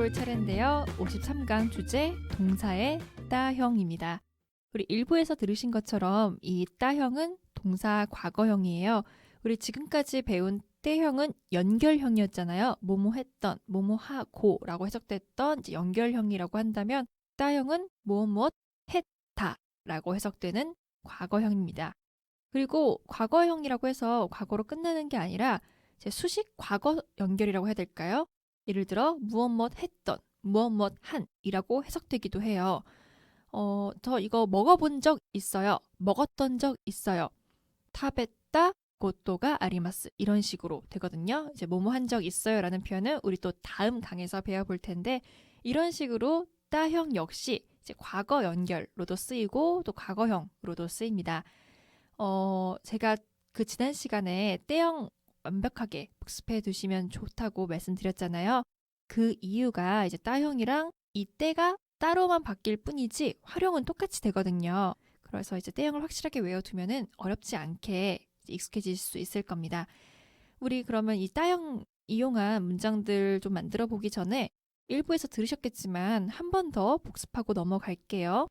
볼 차례인데요. 53강 주제 동사의 따형입니다. 우리 일부에서 들으신 것처럼 이 따형은 동사 과거형이에요. 우리 지금까지 배운 때형은 연결형이었잖아요. 뭐뭐 했던, 뭐뭐 하고라고 해석됐던 연결형이라고 한다면 따형은 무엇 했다라고 해석되는 과거형입니다. 그리고 과거형이라고 해서 과거로 끝나는 게 아니라 수식 과거 연결이라고 해야 될까요? 예를 들어 무엇 무엇 했던, 무엇 무엇 한이라고 해석되기도 해요. 어, 저 이거 먹어본 적 있어요. 먹었던 적 있어요. 타베타 고토가 아리마스 이런 식으로 되거든요. 이제 뭐뭐 한 적 있어요라는 표현은 우리 또 다음 강에서 배워볼 텐데 이런 식으로 따형 역시 이제 과거 연결로도 쓰이고 또 과거형으로도 쓰입니다. 어, 제가 그 지난 시간에 때형 완벽하게 복습해 두시면 좋다고 말씀드렸잖아요. 그 이유가 이제 따형이랑 이 때가 따로만 바뀔 뿐이지 활용은 똑같이 되거든요. 그래서 이제 때형을 확실하게 외워두면은 어렵지 않게 익숙해질 수 있을 겁니다. 우리 그러면 이 따형 이용한 문장들 좀 만들어 보기 전에 일부에서 들으셨겠지만 한 번 더 복습하고 넘어갈게요.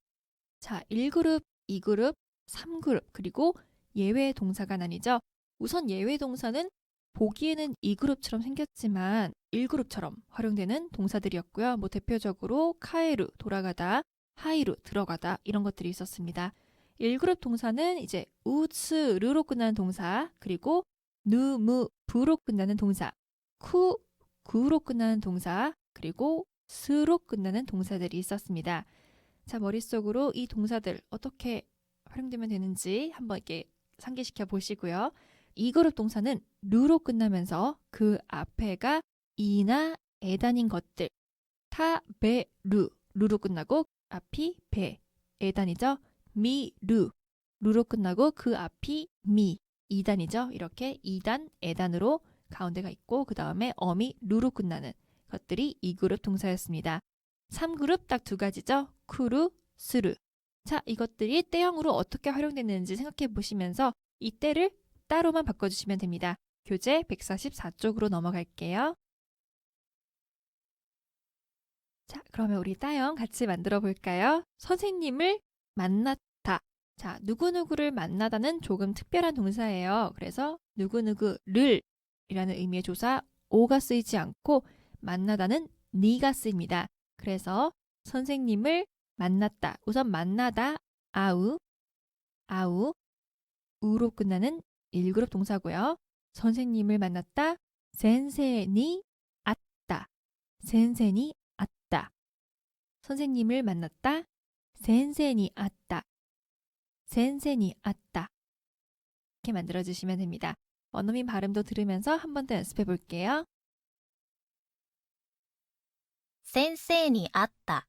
자, 1그룹, 2그룹, 3그룹, 그리고 예외 동사가 나뉘죠. 우선 예외 동사는 보기에는 2그룹처럼 생겼지만 1그룹처럼 활용되는 동사들이었고요. 뭐 대표적으로 카에르 돌아가다, 하이루 들어가다 이런 것들이 있었습니다. 1그룹 동사는 이제 우츠 르로 끝나는 동사, 그리고 누 무 부로 끝나는 동사, 쿠 구로 끝나는 동사, 그리고 스로 끝나는 동사들이 있었습니다. 자, 머릿속으로 이 동사들 어떻게 활용되면 되는지 한번 이렇게 상기시켜 보시고요. 이 그룹 동사는 루로 끝나면서 그 앞에가 이나 에단인 것들 타, 베, 루 루로 끝나고 앞이 베 에단이죠. 미, 루 루로 끝나고 그 앞이 미 이단이죠. 이렇게 이단, 에단으로 가운데가 있고 그 다음에 어미 루로 끝나는 것들이 이 그룹 동사였습니다. 3그룹 딱 두 가지죠. 쿠루, 스루. 자, 이것들이 때형으로 어떻게 활용됐는지 생각해 보시면서 이 때를 따로만 바꿔주시면 됩니다. 교재 144쪽으로 넘어갈게요. 자, 그러면 우리 따형 같이 만들어 볼까요? 선생님을 만났다. 자, 누구누구를 만나다는 조금 특별한 동사예요. 그래서 누구누구를 이라는 의미의 조사 오가 쓰이지 않고 만나다는 니가 쓰입니다. 그래서 선생님을 만났다. 우선 만나다 아우 아우 우로 끝나는 1그룹 동사고요. 선생님을 만났다 센세니 아따 센세니 아따 선생님을 만났다 센세니 아따 센세니 아따 이렇게 만들어 주시면 됩니다. 원어민 발음도 들으면서 한 번 더 연습해 볼게요. 先生に会った。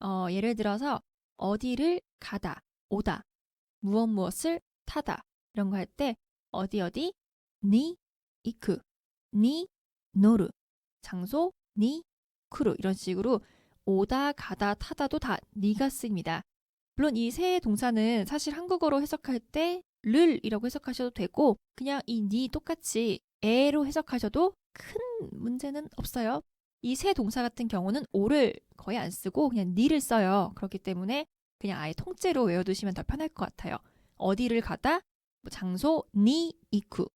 어, 예를 들어서 어디를 가다, 오다, 무엇 무엇을 타다 이런 거 할 때 어디 어디 니 이크, 니 노르, 장소 니 쿠루 이런 식으로 오다, 가다, 타다도 다 니가 쓰입니다. 물론 이 세 동사는 사실 한국어로 해석할 때 를이라고 해석하셔도 되고 그냥 이 니 똑같이 에로 해석하셔도 큰 문제는 없어요. 이 세 동사 같은 경우는 오를 거의 안 쓰고 그냥 니를 써요. 그렇기 때문에 그냥 아예 통째로 외워두시면 더 편할 것 같아요. 어디를 가다, 뭐 장소 니 이쿠,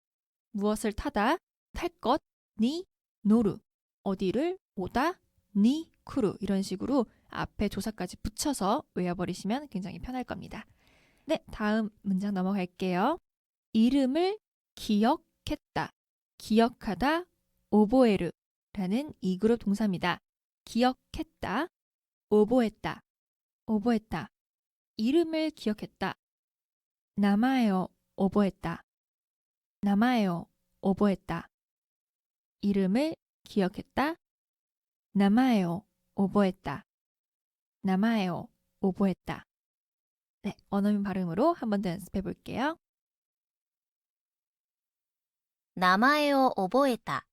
무엇을 타다, 탈 것 니 노루, 어디를 오다 니 쿠루 이런 식으로 앞에 조사까지 붙여서 외워버리시면 굉장히 편할 겁니다. 네, 다음 문장 넘어갈게요. 이름을 기억했다. 기억하다 오보에르 라는 이 그룹 동사입니다. 기억했다. 오보했다. 오보했다. 이름을 기억했다. 남아요. 오보했다. 남아요. 오보했다. 이름을 기억했다. 나마에오 오보했다. 나마에오 오보했다. 네, 원어민 발음으로 한 번 더 연습해 볼게요. 名前を覚えた。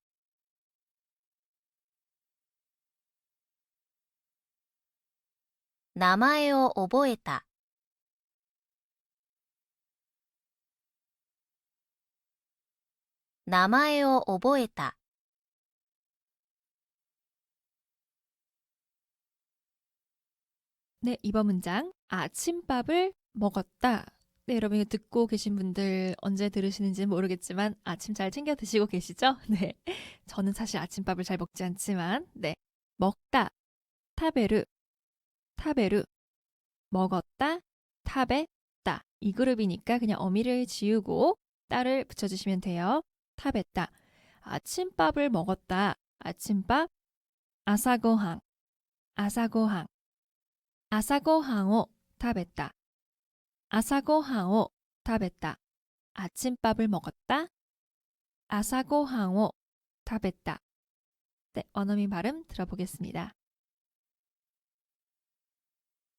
名前を覚えた。名前を覚えた。 네, 이번 문장. 아침밥을 먹었다. 네, 여러분 이거 듣고 계신 분들 언제 들으시는지 는 모르겠지만 아침 잘 챙겨 드시고 계시죠? 네. 저는 사실 아침밥을 잘 먹지 않지만 네. 먹다. 타베르. 타베르 먹었다 타베다. 이 그룹이니까 그냥 어미를 지우고 따를 붙여주시면 돼요. 타베다. 아침밥을 먹었다. 아침밥 아사고항. 아사고항. 아사고항오 타베다. 아사고항오 타베다. 아침밥을 먹었다. 아사고항오 타베다. 네, 원어민 발음 들어보겠습니다.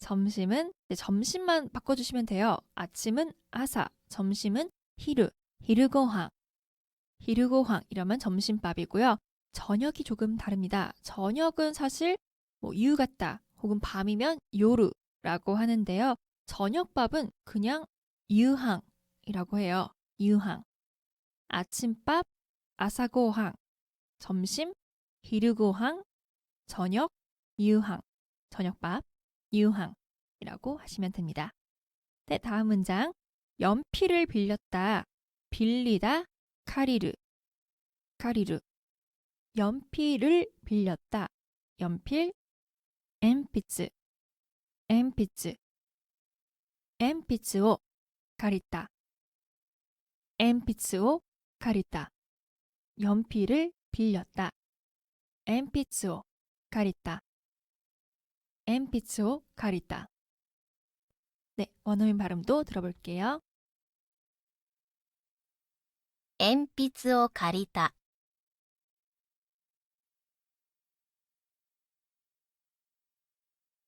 점심은 네, 점심만 바꿔주시면 돼요. 아침은 아사, 점심은 히르, 히르고항. 히르고항 이러면 점심밥이고요. 저녁이 조금 다릅니다. 저녁은 사실 뭐 이유 같다 혹은 밤이면 요르라고 하는데요. 저녁밥은 그냥 유항이라고 해요. 유항. 아침밥 아사고항. 점심 히르고항, 저녁, 유항, 저녁밥, 유황이라고 하시면 됩니다. 네, 다음 문장. 연필을 빌렸다. 빌리다. 카리르. 카리르. 연필을 빌렸다. 연필. 엠피츠. 엠피츠. 엠피츠오. 가리다. 엠피츠오. 가리다. 연필을 빌렸다. 엠피츠오. 가리다. 鉛筆を借りた。 네, 원어민 발음도 들어볼게요. 鉛筆を借りた。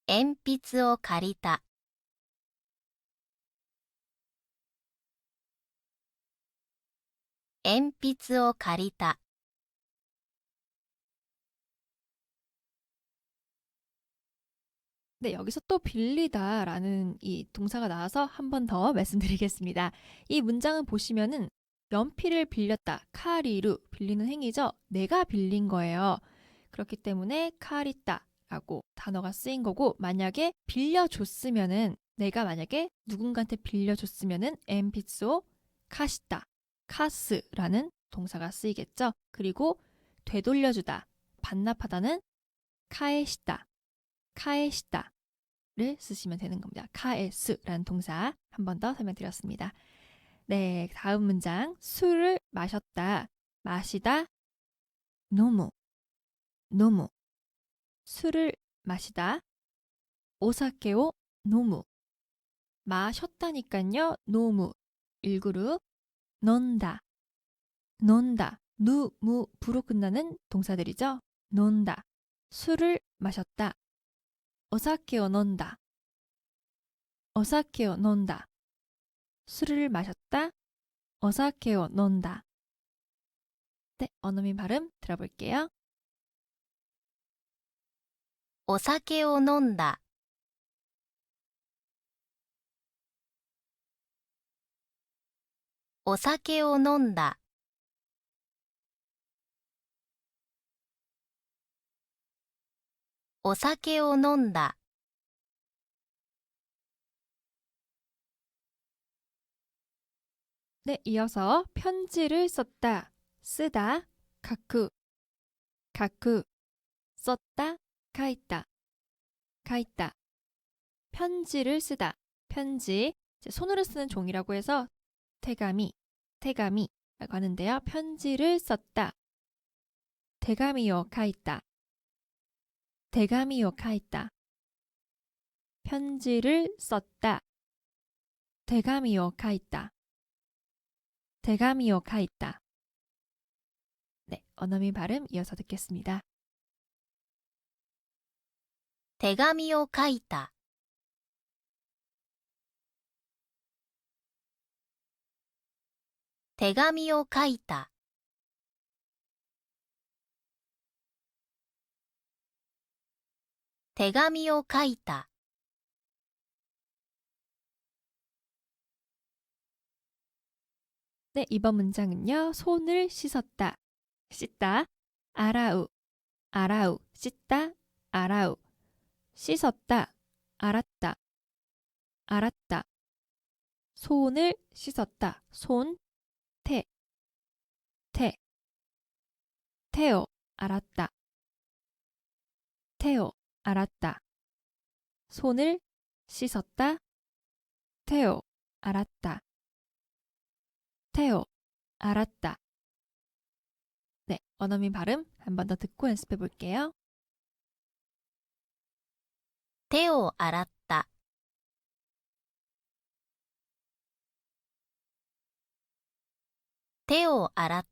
鉛筆を借りた。鉛筆を借りた。 네, 여기서 또 빌리다라는 이 동사가 나와서 한 번 더 말씀드리겠습니다. 이 문장은 보시면은 연필을 빌렸다. 카리루 빌리는 행위죠. 내가 빌린 거예요. 그렇기 때문에 카리따라고 단어가 쓰인 거고 만약에 빌려줬으면은 내가 만약에 누군가한테 빌려줬으면은 엠피스오 카시다 카스라는 동사가 쓰이겠죠. 그리고 되돌려주다 반납하다는 카에시다 카에시다 를 쓰시면 되는 겁니다. 카에스라는 동사 한 번 더 설명드렸습니다. 네, 다음 문장. 술을 마셨다, 마시다, 노무, 노무. 술을 마시다, 오사케오 노무. 마셨다니깐요, 노무. 1그룹 논다, 논다, 누, 무, 부로 끝나는 동사들이죠. 논다, 술을 마셨다, お酒を飲んだ. 오사케を飲んだ. 술을 마셨다. 오사케を飲んだ. 네, 원어민 발음 들어볼게요. お酒を飲んだ。お酒を飲んだ。 お酒を飲んだ。 네, 이어서 편지를 썼다, 쓰다, 가쿠, 書く 썼다, 書いた, 書いた. 편지를 쓰다, 편지. 이제 손으로 쓰는 종이라고 해서 태가미, 태가미라고 하는데요. 편지를 썼다. 대가미요, 書いた. 대감이요 카이타. 편지를 썼다. 대감이요 카이타. 대감이요 카이타. 네, 언어민 발음 이어서 듣겠습니다. 대감이요 카이타. 대감이요 카이타. 手紙を書いた。 네, 이번 문장은요. 손을 씻었다. 씻다. 아라우. 아라우. 씻다. 아라우. 씻었다. 알았다. 알았다. 손을 씻었다. 손. 태. 태. 태요. 알았다. 태요. 알았다. 손을 씻었다. 태오 알았다. 태오 알았다. 네, 원어민 발음 한 번 더 듣고 연습해 볼게요. 태오 알았다. 태오 알았다.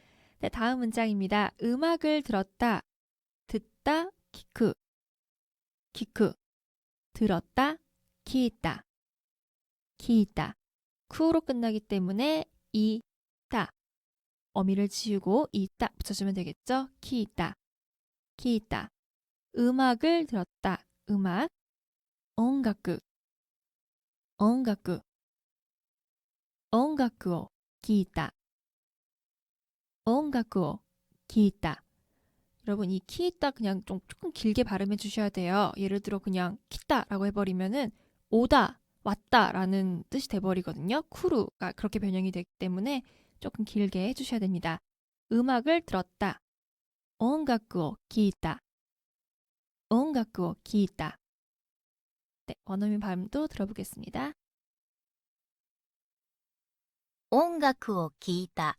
네, 다음 문장입니다. 음악을 들었다. 듣다 키크. 키크. 들었다 키있다. 키있다. 쿠로 끝나기 때문에 이따 어미를 지우고 이따 붙여주면 되겠죠? 키이따 키이따 음악을 들었다 음악 온가쿠 온가쿠 온가쿠を 키이따 온가쿠を 키이따 여러분 이 키이따 그냥 좀 조금 길게 발음해 주셔야 돼요. 예를 들어 그냥 키따라고 해버리면은 오다 왔다라는 뜻이 돼버리거든요. 쿠루가 그렇게 변형이 되기 때문에 조금 길게 해주셔야 됩니다. 음악을 들었다. 온가쿠を 聞いた. 온가쿠を 聞いた. 네, 원어민 발음도 들어보겠습니다. 音楽を聴いた。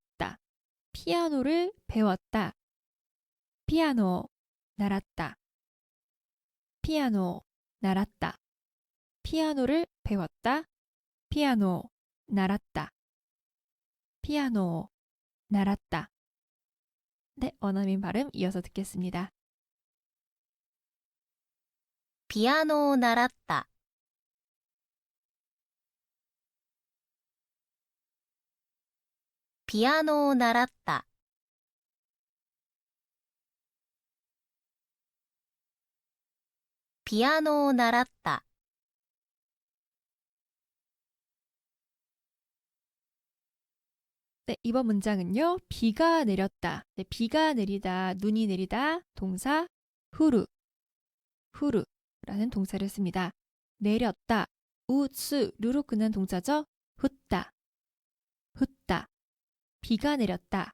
피아노를 배웠다. 피아노 날았다. 피아노 날았다. 피아노를 배웠다. 피아노 날았다. 피아노 날았다. 네, 원어민 발음 이어서 듣겠습니다. 피아노 날았다. 피아노 날았다. 피아노 날았다. 네, 이번 문장은요. 비가 내렸다. 네, 비가 내리다, 눈이 내리다 동사 후루 후루라는 동사를 씁니다. 내렸다, 우츠 루로 끝난 동사죠. 흩다 비가 내렸다.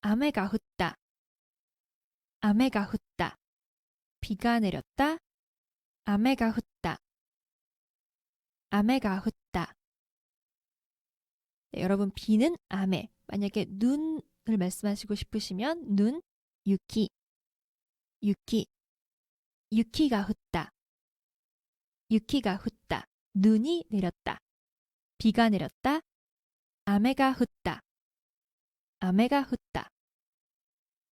아메가 훗다. 아메가 훗다. 비가 내렸다. 아메가 훗다. 아메가 훗다. 네, 여러분 비는 아메. 만약에 눈을 말씀하시고 싶으시면 눈, 유키, 유키, 유키가 훗다. 유키가 훗다. 눈이 내렸다. 비가 내렸다. 아메가 훗다. 아메가 흩다.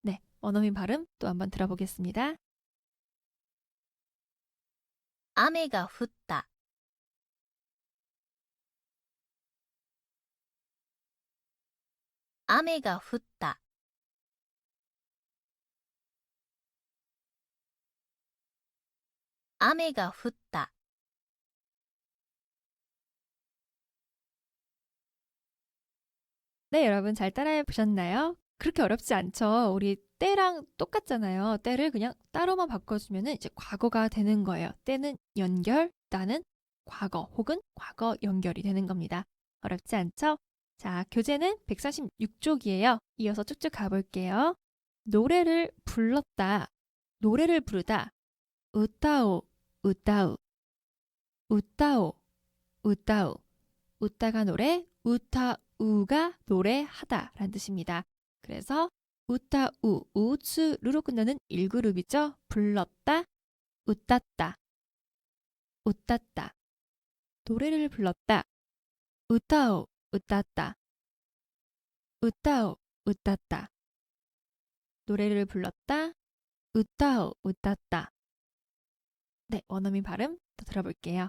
네, 원어민 발음 또 한번 들어보겠습니다. 아메가 흩다. 아메가 흩다. 아메가 흩다. 네, 여러분 잘 따라해 보셨나요? 그렇게 어렵지 않죠? 우리 때랑 똑같잖아요. 때를 그냥 따로만 바꿔주면 이제 과거가 되는 거예요. 때는 연결, 따는 과거 혹은 과거 연결이 되는 겁니다. 어렵지 않죠? 자, 교재는 146쪽이에요. 이어서 쭉쭉 가볼게요. 노래를 불렀다. 노래를 부르다. 우따오, 우따우. 우따오, 우따우. 웃다가 노래, 우타 우가 노래하다 라는 뜻입니다. 그래서 우타우, 우츠루로 끝나는 1그룹이죠. 불렀다, 웃았다, 웃았다. 노래를 불렀다. 우타오, 웃았다. 우타오, 웃았다. 노래를 불렀다. 우타오, 웃았다. 네, 원어민 발음 더 들어볼게요.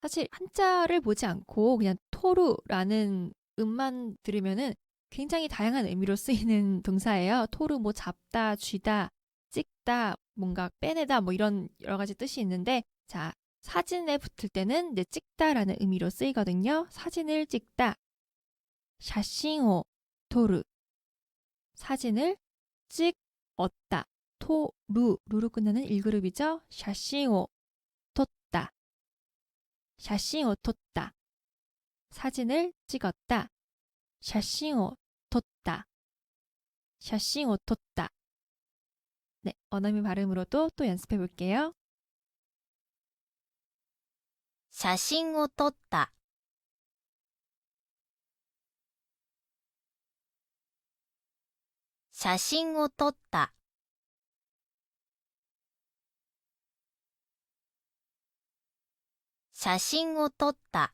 사실 한자를 보지 않고 그냥 토르라는 음만 들으면은 굉장히 다양한 의미로 쓰이는 동사예요. 토르 뭐 잡다, 쥐다, 찍다, 뭔가 빼내다 뭐 이런 여러 가지 뜻이 있는데 자, 사진에 붙을 때는 이제 찍다라는 의미로 쓰이거든요. 사진을 찍다. 샤싱오 토르. 사진을 찍었다. 토루 루로 끝나는 1그룹이죠. 샤싱오. 샤싱오 텄다. 사진을 찍었다. 샤싱오 텄다. 샤싱오 텄다. 네, 원어민 발음으로도 또 연습해 볼게요. 写真を撮った。写真を撮った。 写真を撮った。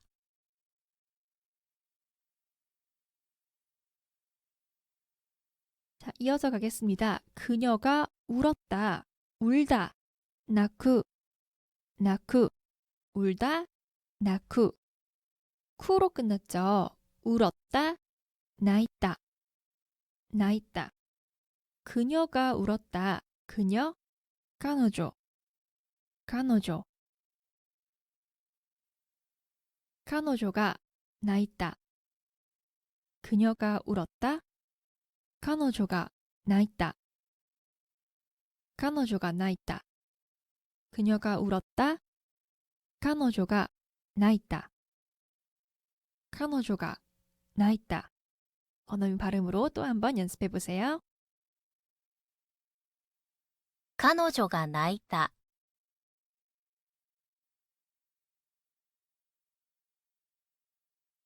자, 이어서 가겠습니다. 그녀가 울었다. 울다. 나쿠. 나쿠. 울다. 나쿠. 쿠로 끝났죠. 울었다. 나있다. 나있다. 그녀가 울었다. 그녀. 까노조. 까노조. 까노조가 나있다. 그녀가 울었다. 彼女が泣いた。彼女が泣いた。그녀가 울었다. 彼女が泣いた。彼女が泣いた。 원어민 발음으로 또 한번 연습해 보세요. 彼女が泣いた。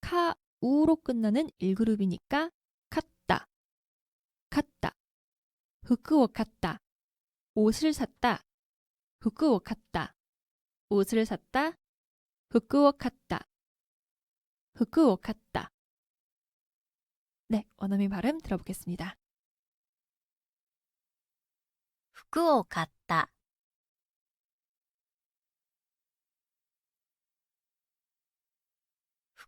카우로 끝나는 1그룹이니까 샀다. 샀다. 후쿠오 샀다. 옷을 샀다. 후쿠오 샀다. 옷을 샀다. 服を買った。服を買った。 네, 원어민 발음 들어보겠습니다. 服を買った。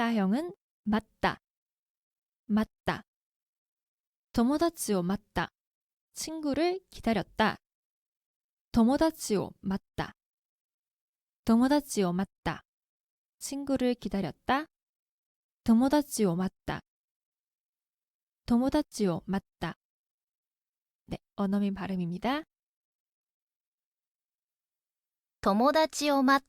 따형은 맞다. 맞다. 友達を待った. 친구를 기다렸다. 友達を待った. 友達を待った. 친구를 기다렸다. 友達を待った. 友達を待った. 네, 언어민 발음입니다. 友達を待っ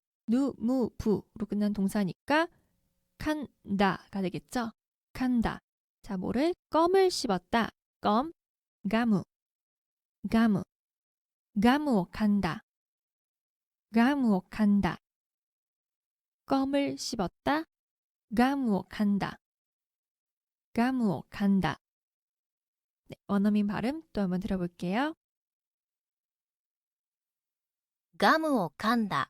누무부로 끝난 동사니까 칸다가 되겠죠? 칸다. 자, 뭐를 껌을 씹었다. 껌, 가무, 가무, 가무오 칸다. 가무오 칸다. 껌을 씹었다. 가무오 칸다. 가무오 칸다. 네, 원어민 발음 또 한번 들어볼게요. 가무오 칸다.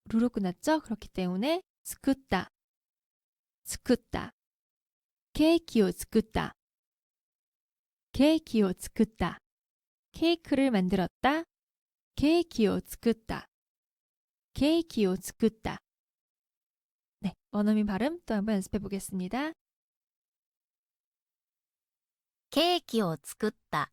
루. 루로 끝났죠? 그렇기 때문에 스쿠다. 스쿠다. 케이키오 스쿠다. 케이키오 스쿠다. 케이크를 만들었다. 케이키오 스쿠다. 케이키を作った. 네, 원어민 발음 또 한번 연습해 보겠습니다. ケーキを作った。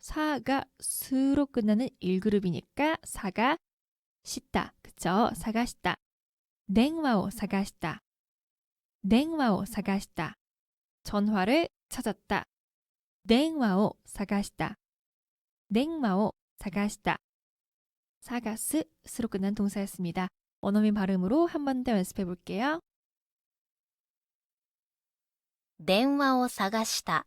사가스로 끝나는 1그룹이니까 사가 시다. 그쵸? 사가시다. 냉와오 사가시다. 냉와오 사가시다. 전화를 찾았다. 냉와오 사가시다. 냉마오 사가시다. 사가스스로 끝난 동사였습니다. 원어민 발음으로 한 번 더 연습해 볼게요. 電話を探した。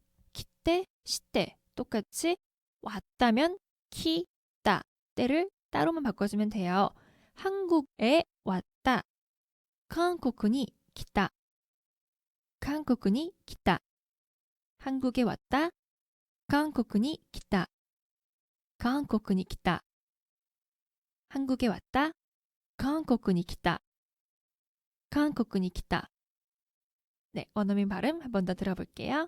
때, 시때 똑같이 왔다면 키다 때를 따로만 바꿔주면 돼요. 한국에 왔다. 한국이 기다. 한국이 기다. 한국에 왔다. 한국이 기다. 한국이 기다. 한국에 왔다. 한국이 기다. 한국이 기다. 네, 원어민 발음 한 번 더 들어볼게요.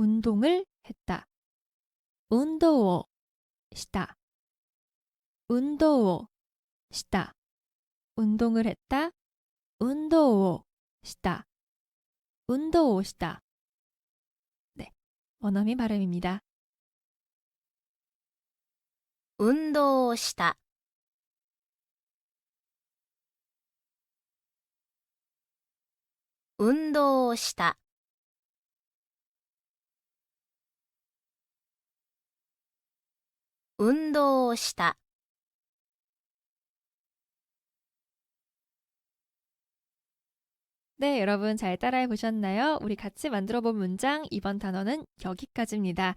운동을 했다. 운동을 시다. 운동을 시다. 운동을 했다. 운동을 시다. 운동을 시다. 네. 원어민 발음입니다. 운동을 시다. 운동을 시다. 운동した 네, 여러분 잘 따라해 보셨나요? 우리 같이 만들어 본 문장 이번 단어는 여기까지입니다.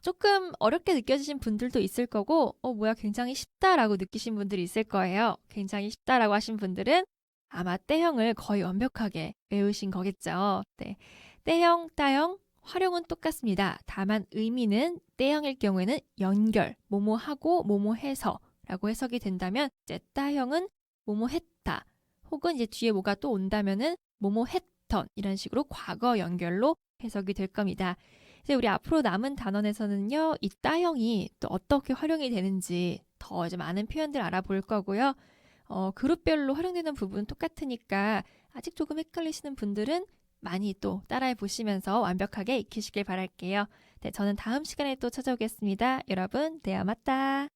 조금 어렵게 느껴지신 분들도 있을 거고, 어, 뭐야, 굉장히 쉽다라고 느끼신 분들이 있을 거예요. 굉장히 쉽다라고 하신 분들은 아마 때형을 거의 완벽하게 외우신 거겠죠. 네. 때형, 따형, 활용은 똑같습니다. 다만 의미는 때형일 경우에는 연결, 뭐뭐하고 뭐뭐해서 라고 해석이 된다면, 이제 따형은 뭐뭐했다. 혹은 이제 뒤에 뭐가 또 온다면은 뭐뭐 했던 이런 식으로 과거 연결로 해석이 될 겁니다. 이제 우리 앞으로 남은 단원에서는요, 이 따형이 또 어떻게 활용이 되는지 더 이제 많은 표현들 알아볼 거고요. 어, 그룹별로 활용되는 부분은 똑같으니까 아직 조금 헷갈리시는 분들은 많이 또 따라해 보시면서 완벽하게 익히시길 바랄게요. 네, 저는 다음 시간에 또 찾아오겠습니다. 여러분, 대화 맞다.